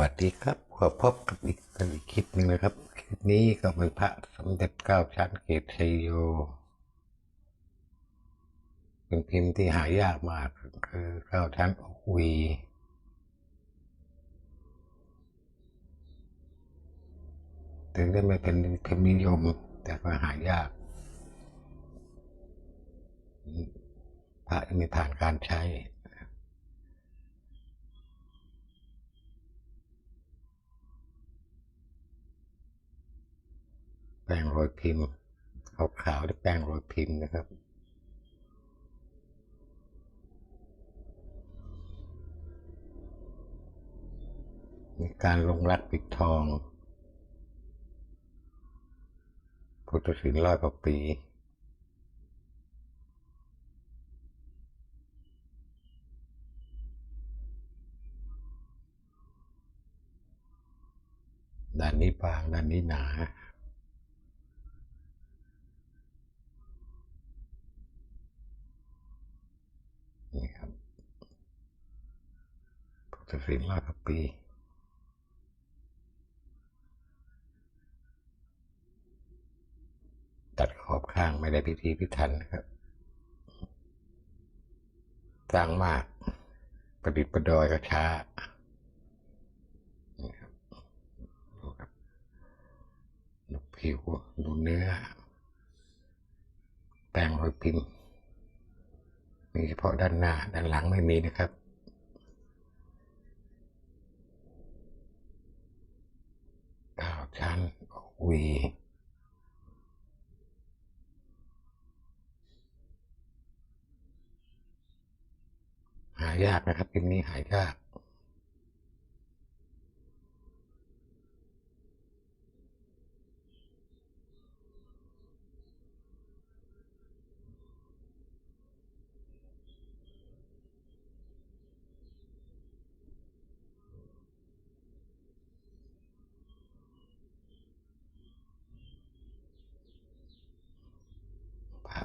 วัสดีครับ ขอพบกับอีกอีกคลิปหนึ่งนะครับ คลิปนี้ก็เป็นพระสมเด็จเก้าชั้นเกตชัยโย เป็นพิมพ์ที่หายากมากคือเก้าชั้นอกวีถึงได้ไม่เป็นพิมพ์นิยม แต่ก็หายาก พระที่ไม่ผ่านการใช้ แป้งโรยพิมพ์ขาวๆด้วยแป้งโรยพิมพ์นะครับ มีการลงรักปิดทอง พุทธศิลป์ร้อยกว่าปี ด้านนี้บาง ด้านนี้หนา นี่ครับพุทธศิลป์ร้อยกว่าปี ตัดขอบข้างไม่ได้พิธีพิถันครับสร้างมากประดิษฐ์ประดอยก็ช้าดูผิวดูเนื้อ แป้งโรยพิมพ์ มีเฉพาะด้านหน้า ด้านหลังไม่มีนะครับเก้าชั้นวี หายากนะครับพิมพ์นี้หายาก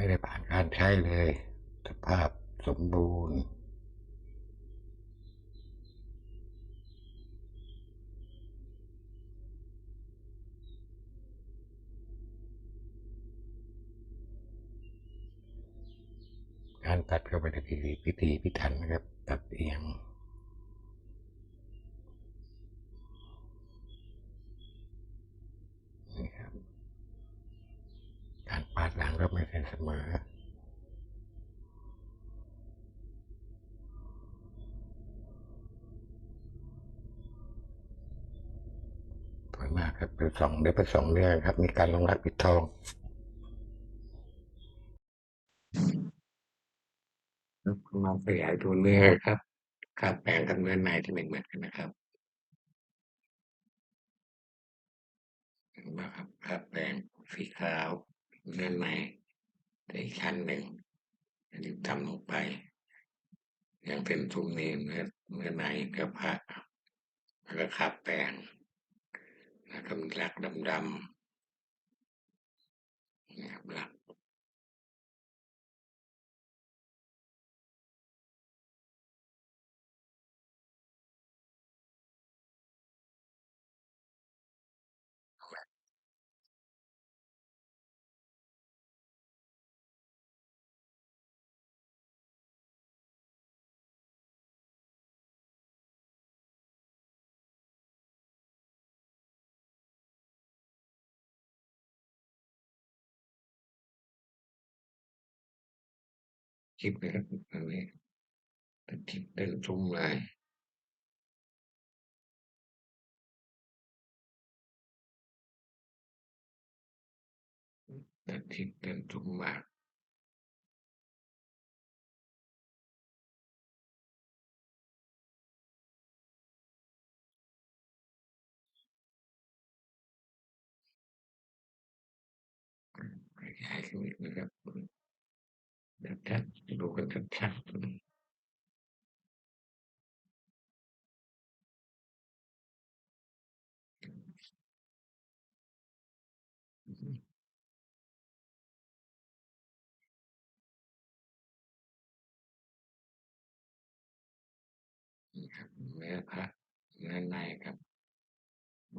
ไม่ได้ผ่านการใช้เลย สภาพสมบูรณ์ การตัดก็ไม่ได้พิธีพิธีพิถันนะครับ ตัดเอียงนี่ครับ การปาดหลังก็ไม่เป็นเสมอสวยมากครับเป็นสองเดี๋ยวเป็นสองเรื่องครับ มีการลงรักปิดทอง มาขยายตัวเนื้อครับคาดแปลงกับเนื้อในที่ไม่เหมือนกันนะครับเห็นไหมครับคาดแปลงสีขาวเนื้อในแต่อีกชั้นหนึ่งอันนี้ทำลงไป อยังเป็นทุมนี้เนื้อเนื้อในเนื้อผ้าแล้วก็คาดแปลงแล้วก็มีลักดำๆนี่ครับลัก คลิปนะครับอันนี้เป็นคลิปเดินทุ่มเลยเป็นคลิปเดินทุ่มมากขยายขึ้นอีกนะครับ เดี๋ยวจะดูกันชัดๆนี่ครับเนื้อพระด้านในครับ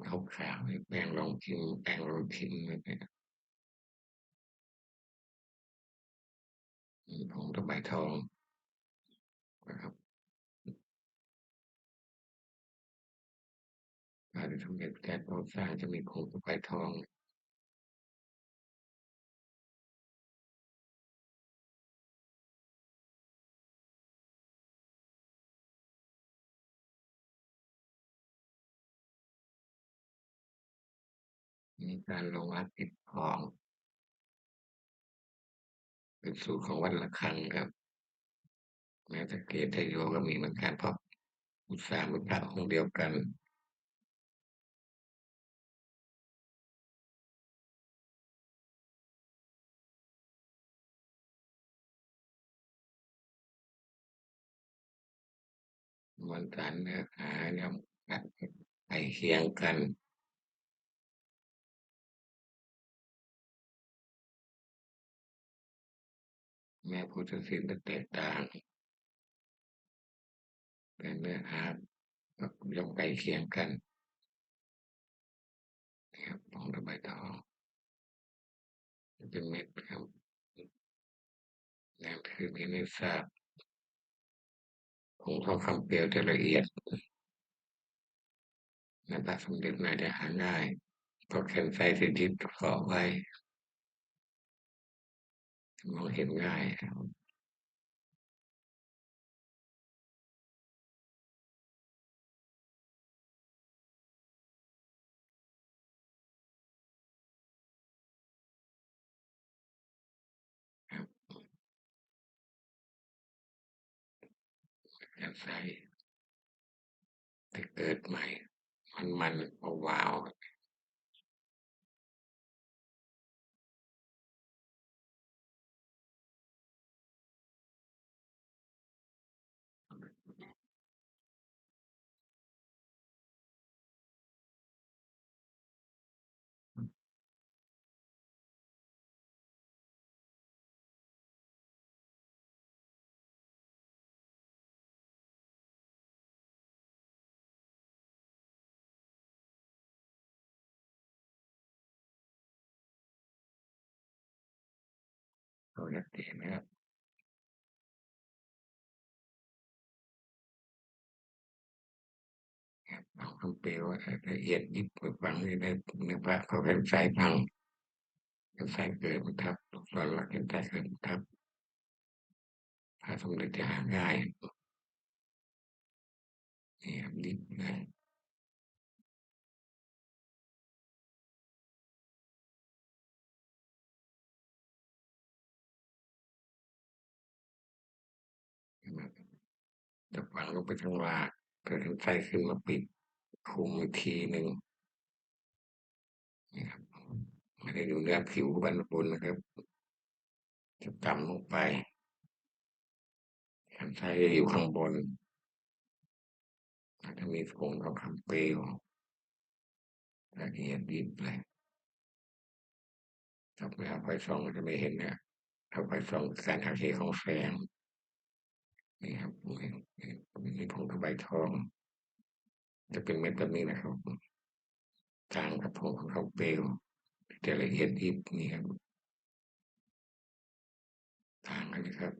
ขาวขาวแป้งลองชิมแป้งลองชิมเลยนะ ผงตะไบทองนะครับการสำเร็จแก๊สโอสร้างจะมีผงตะไบทองมีการลงอัดติดทอง เป็นสูตรของวัดละคังครับแม้แต่เกตโยก็มีเหมือนกันเพราะอุตสาหเป็นพระองค์เดียวกันมวลสารเนื้อหาย่อมไปเคียงกัน แม้พุทธศิลป์จะแตกต่าง แต่เนื้อหาก็ย่อมไปเคียงกันนะครับของระบายทองเป็นเม็ดครับนั่นคือมีนิสาบผงทองคำเปลวจะละเอียดในพระสมเด็จน่าจะหาง่ายเพราะแคนไซสิทิตเกไว้ มองเห็นง่ายครับแคนไซจะเกิดใหม่ มันมันว้าว เราจะเห็นนะครับเอาคำเปลวละเอียดยิบไปฟังในในพระเขาเป็นสายพังเป็นสายเกิดทับตอนหลักเป็นสายเกิดทับพระสมเด็จจะหาง่ายนี่ครับดิบนะ ลงไปข้างลางเกิดไส้ขึ้นมาปิดคุมอีกทีหนึ่งนี่ครับไม่ได้ดูเนื้อผิวบรรบนนะครับ จะต่ำลงไปขันไส้อยู่ข้างบนอาจจะมีผงทองคำเปลวละเอียดดิบเลยถ้าไปเอาไฟส่องจะไม่เห็นนี่ยถ้าไฟส่องการหักเหของแสง นี่ครับมีผงกระใบทอง จะเป็นเม็ดแบบนี้นะครับต่างกับผงของเขาเปลวจะละเอียดยิบนี่ครับต่างกันะครับ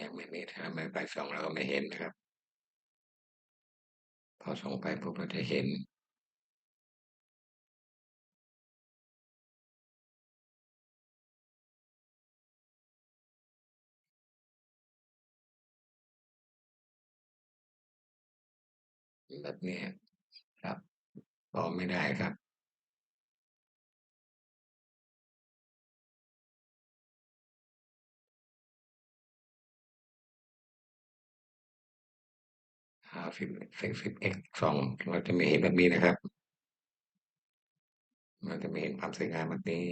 ยังไม่มีถ้าไม่ไปส่องเราก็ไม่เห็นนะครับ พอส่องไปปุ๊บเราจะเห็น แบบนี้ครับพอบไม่ได้ครับห้าสิบสิบสิบเอ็กสองเราจะไม่เห็นแบบนี้นะครับ เราจะไม่เห็นความสวยงามแบบนี้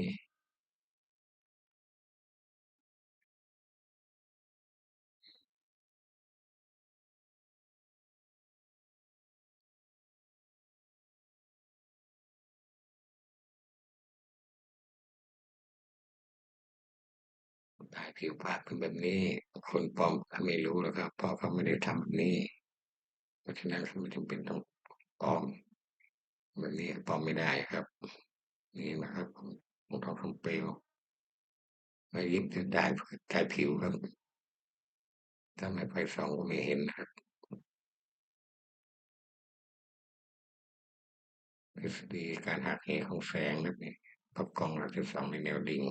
ถ่ายผิวพรรณเป็นแบบนี้ คนปลอมเขาไม่รู้หรอกครับพราะเขาไม่ได้ทำแบบนี้ เพราะฉะนั้นเขาไม่จำเป็นต้องปลอมแบบนี้ปลอมไม่ได้ครับ นี่นะครับผมทองคำเปลวไม่ยิบจะได้ถ่ายผิวครับถ้าไม่ไฟส่องก็ไม่เห็นนะครับทฤษฎีการหักเหของแสงแบบนี้ประกองเราจะส่องในแนวดิ่ง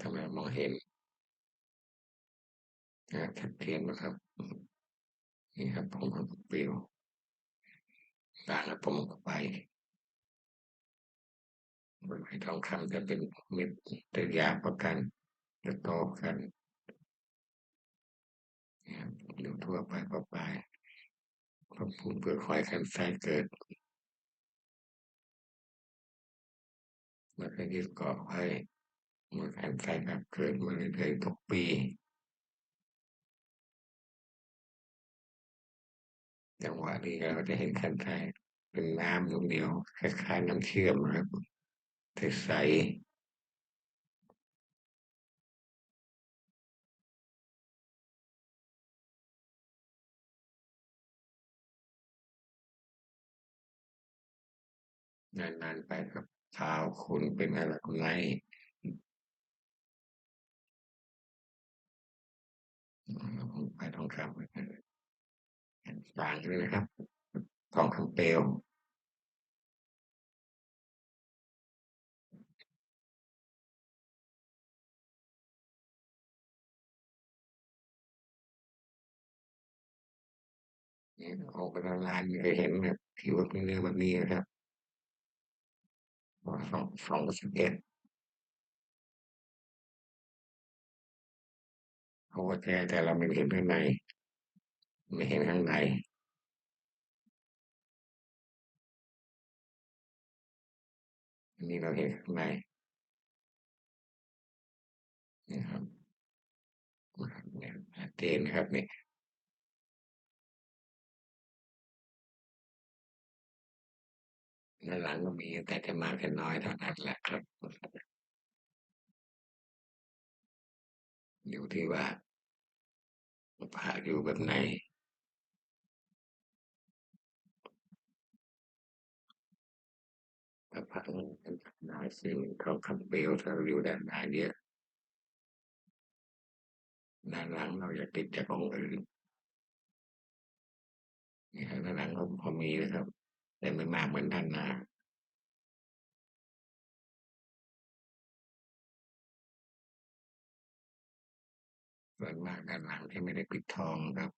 ทำไมมองเห็นนะชัดเจนนะครับ นี่ครับผมก็เปลี่ยวต่างกับผมก็ไปบนไม้ทองคำจะเป็นเม็ดแต่ยาวประกันจะโตกันอยู่ทั่วไปก็ไปพระภูมิเพื่อคอยกันแทรกเกิดเมื่อยึดเกาะไว้ มื่อการแทรกเกิดมาเรื่อยๆทุกปีจังหวะนี้เราจะเห็นขั้นแรกเป็นน้ำลูกเดียวคล้ายๆน้ำเชื่อมครับใสนานๆไปครับเท้าคุณเป็นอะไรคุณไง ไปทองคำต่างเลยนะครับ ทองคำเปลวออกไปทำงานเคยเห็นแบบผิวเป็นเรื่องแบบนี้นะครับสองสองสิบเอ็ด เขาก็แก้แต่เราไม่เห็นข้างใน ไม่เห็นข้างในอันนี้เราเห็นข้างในนี่ครับเนี่ยเจนครับเนี่ยด้านหลังก็มีแต่จะมาแค่น้อยเท่านั้นแหละครับอยู่ที่ว่า พระอยู่แบบไหน ถ้าพระเป็นนายซึ่งเขาคำเปลวถ้าอยู่ด้านหน้าเยอะด้านหลังเราอย่าติดจากองค์อื่นนี่ครับด้านหลังผมพอมีนะครับ แต่ไม่มากเหมือนด้านหน้า ส่วนมากด้านหลังที่ไม่ได้ปิดทองครับ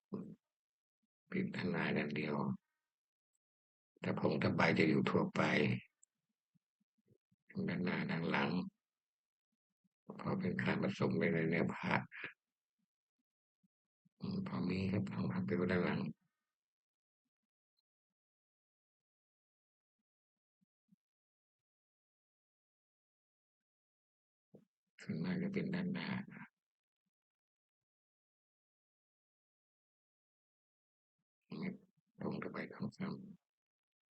ปิดด้านหน้าด้านเดียวถ้าผงถ้าใบจะอยู่ทั่วไปด้านหน้าด้านหลังเพราะเป็นการผสมไปในเนื้อผ้าพอมีครับทองคำเป็นด้านหลังส่วนมากจะเป็นด้านหน้า ตรงตะไปทองค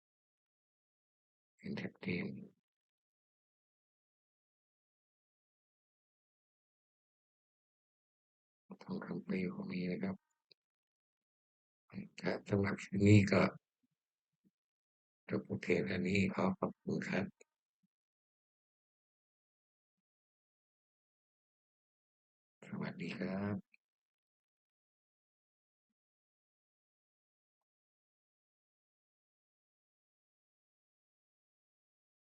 ำเป็นแท็บเทมทองคำปลวก็มีนะครับครับสำหรับที่นี้ก็จบโอเคอันนี้ขอขอบคุณครับสวัสดีครับ